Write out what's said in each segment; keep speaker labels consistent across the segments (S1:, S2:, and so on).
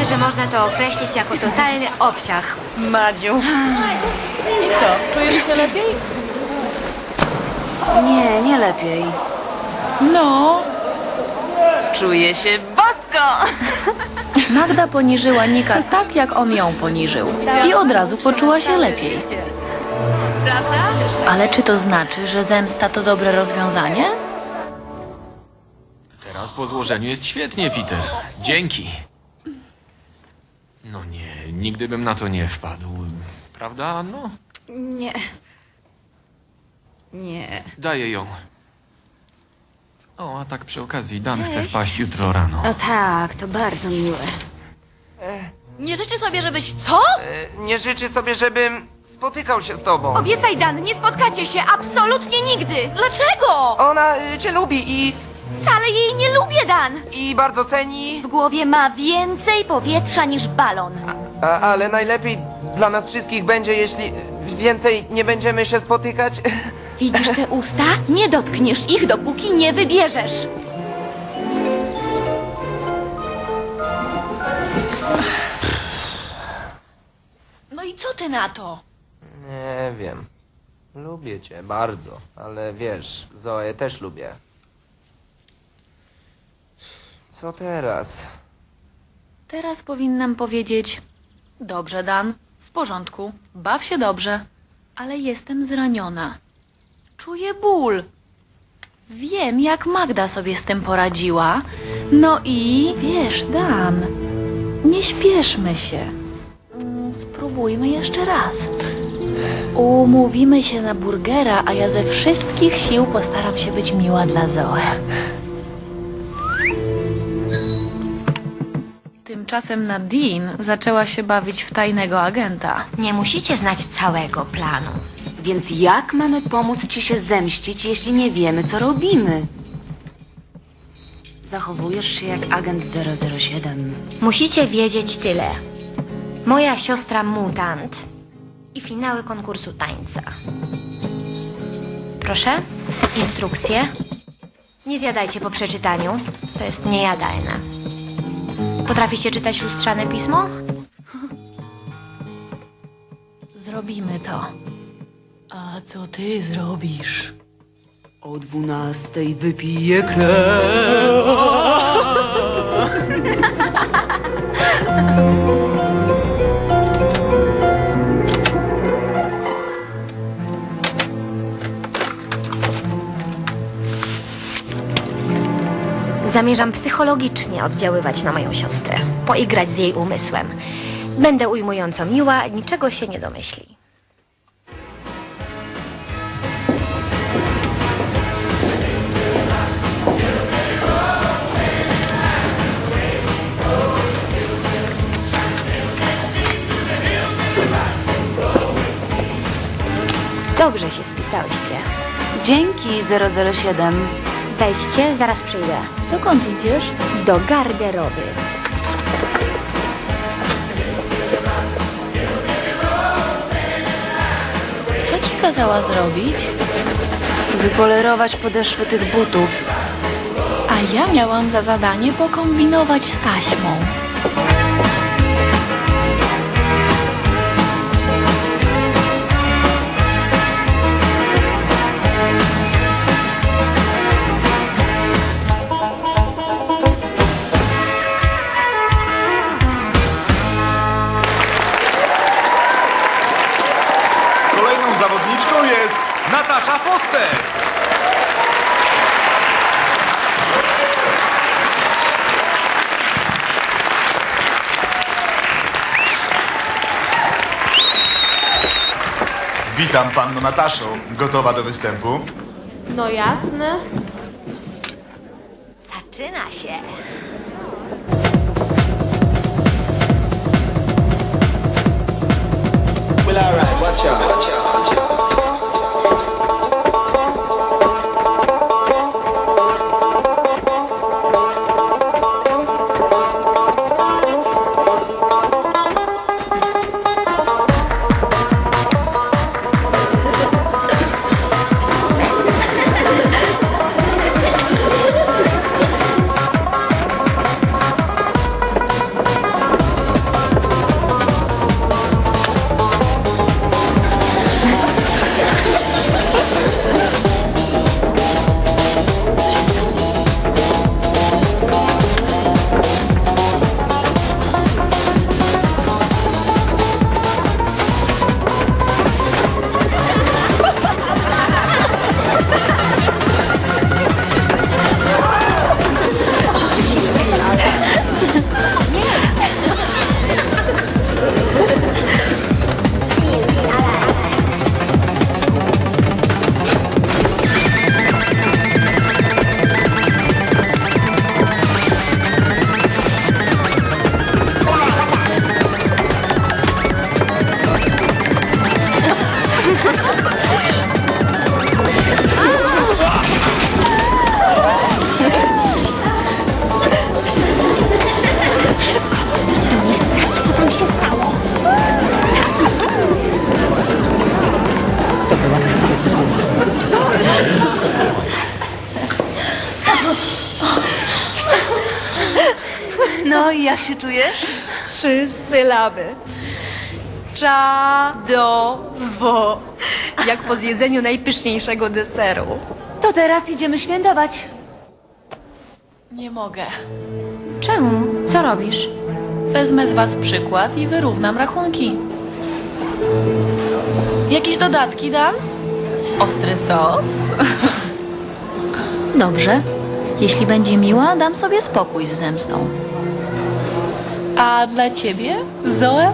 S1: Myślę, że można to określić jako totalny obsiach.
S2: Madziu. I co, czujesz się lepiej?
S3: Nie, nie lepiej.
S2: No.
S3: Czuję się bosko!
S2: Magda poniżyła Nika tak, jak on ją poniżył. I od razu poczuła się lepiej. Ale czy to znaczy, że zemsta to dobre rozwiązanie?
S4: Teraz po złożeniu jest świetnie, Peter. Dzięki. No nie, nigdy bym na to nie wpadł. Prawda, Anno?
S1: Nie. Nie.
S4: Daję ją. O, a tak przy okazji, Dan chce
S1: Cześć.
S4: wpaść jutro rano.
S1: O tak, to bardzo miłe.
S2: Nie życzy sobie, żebyś co?
S5: Nie życzy sobie, żebym spotykał się z tobą.
S1: Obiecaj, Dan, nie spotkacie się absolutnie nigdy.
S2: Dlaczego?
S5: Ona y, cię lubi i,
S1: Wcale jej nie lubię, Dan.
S5: i bardzo ceni,
S1: W głowie ma więcej powietrza niż balon.
S5: a, ale najlepiej dla nas wszystkich będzie, jeśli więcej nie będziemy się spotykać.
S1: Widzisz te usta? Nie dotkniesz ich, dopóki nie wybierzesz.
S2: No i co ty na to?
S5: Nie wiem. Lubię cię bardzo, ale wiesz, Zoe też lubię. Co teraz?
S2: Teraz powinnam powiedzieć: Dobrze, Dan, w porządku, baw się dobrze, ale jestem zraniona. Czuję ból. Wiem, jak Magda sobie z tym poradziła. No i wiesz, Dan, nie śpieszmy się. Mm, Spróbujmy jeszcze raz. Umówimy się na burgera, a ja ze wszystkich sił postaram się być miła dla Zoe. Tymczasem Nadine zaczęła się bawić w tajnego agenta.
S1: Nie musicie znać całego planu.
S3: Więc jak mamy pomóc ci się zemścić, jeśli nie wiemy, co robimy? Zachowujesz się jak agent 007.
S1: Musicie wiedzieć tyle. Moja siostra mutant i finały konkursu tańca. Proszę, instrukcje. Nie zjadajcie po przeczytaniu. To jest niejadalne. Potraficie czytać lustrzane pismo?
S2: Zrobimy to. A co ty zrobisz?
S3: O dwunastej wypiję krew.
S1: Zamierzam psychologicznie oddziaływać na moją siostrę, poigrać z jej umysłem. Będę ujmująco miła, niczego się nie domyśli. Dobrze się spisałyście.
S3: Dzięki 007.
S1: Weźcie, zaraz przyjdę.
S2: Dokąd idziesz?
S1: Do garderoby.
S2: Co ci kazała zrobić?
S3: Wypolerować podeszwy tych butów.
S2: A ja miałam za zadanie pokombinować z taśmą.
S6: Witam panno Nataszo. Gotowa do występu?
S7: No jasne.
S1: Zaczyna się.
S3: No i jak się czujesz?
S2: Trzy sylaby. Czadowo. Jak po zjedzeniu najpyszniejszego deseru.
S3: To teraz idziemy świętować.
S2: Nie mogę.
S1: Czemu? Co robisz?
S2: Wezmę z was przykład i wyrównam rachunki. Jakieś dodatki dam? Ostry sos? Dobrze. Jeśli będzie miła, dam sobie spokój z zemstą. A dla ciebie, Zoe?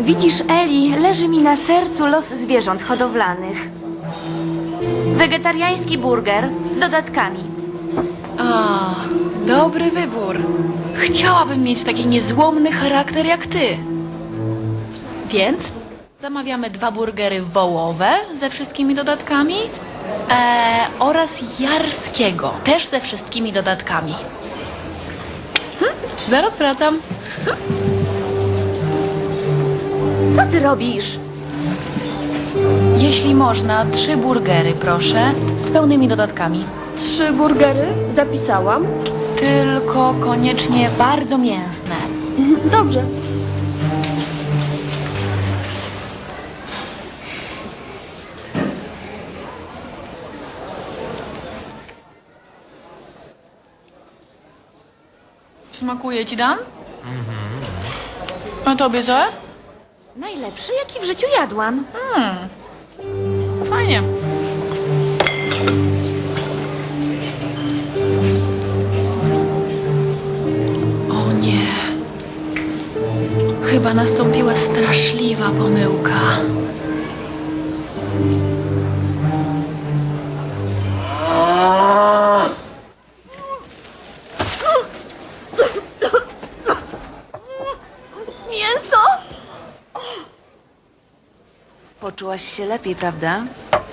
S3: Widzisz, Eli, leży mi na sercu los zwierząt hodowlanych. Wegetariański burger z dodatkami.
S2: A, dobry wybór. Chciałabym mieć taki niezłomny charakter jak ty. Więc zamawiamy dwa burgery wołowe ze wszystkimi dodatkami e, oraz jarskiego też ze wszystkimi dodatkami. Hm, zaraz wracam.
S3: Co ty robisz?
S2: Jeśli można, trzy burgery, proszę, z pełnymi dodatkami.
S7: Trzy burgery? Zapisałam.
S2: Tylko koniecznie bardzo mięsne.
S7: Dobrze.
S2: Smakuje ci, Dan? A tobie, Zoe?
S3: Najlepszy, jaki w życiu jadłam.
S2: Fajnie. O nie. Chyba nastąpiła straszliwa pomyłka.
S3: Poczułaś się lepiej, prawda?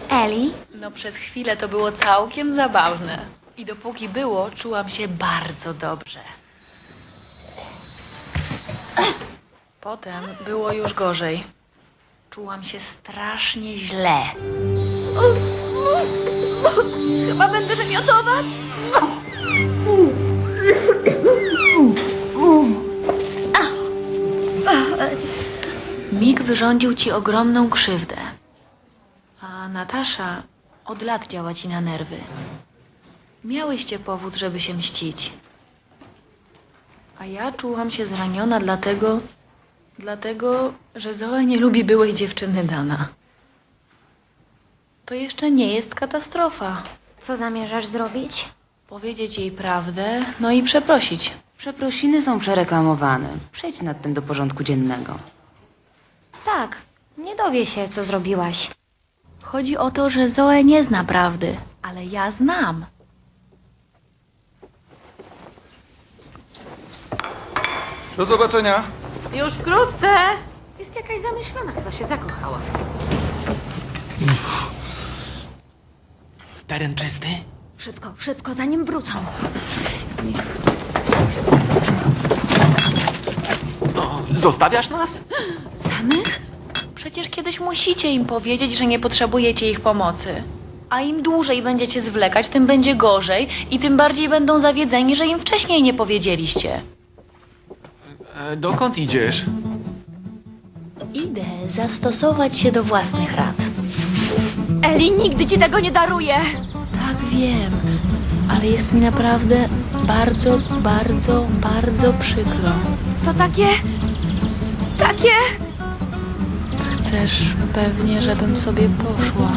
S1: Eli?
S2: No przez chwilę to było całkiem zabawne. I dopóki było, czułam się bardzo dobrze. Potem było już gorzej. Czułam się strasznie źle.
S7: Chyba będę wymiotować.
S2: Mig wyrządził ci ogromną krzywdę. A Natasza od lat działa ci na nerwy. Miałyście powód, żeby się mścić. A ja czułam się zraniona dlatego, dlatego, że Zoe nie lubi byłej dziewczyny Dana. To jeszcze nie jest katastrofa.
S1: Co zamierzasz zrobić?
S2: Powiedzieć jej prawdę, no i przeprosić.
S3: Przeprosiny są przereklamowane. Przejdź nad tym do porządku dziennego.
S1: Tak, nie dowie się, co zrobiłaś.
S2: Chodzi o to, że Zoe nie zna prawdy, ale ja znam.
S6: Do zobaczenia.
S3: Już wkrótce. Jest jakaś zamyślona, chyba się zakochała.
S8: Teren czysty?
S1: Szybko, szybko, zanim wrócą.
S8: Zostawiasz nas?
S2: Przecież kiedyś musicie im powiedzieć, że nie potrzebujecie ich pomocy. A im dłużej będziecie zwlekać, tym będzie gorzej i tym bardziej będą zawiedzeni, że im wcześniej nie powiedzieliście.
S4: E, dokąd idziesz?
S2: Idę zastosować się do własnych rad.
S7: Eli nigdy ci tego nie daruje.
S2: Tak wiem, ale jest mi naprawdę bardzo, bardzo, bardzo przykro.
S7: To takie... Takie...
S2: Chcesz pewnie, żebym sobie poszła.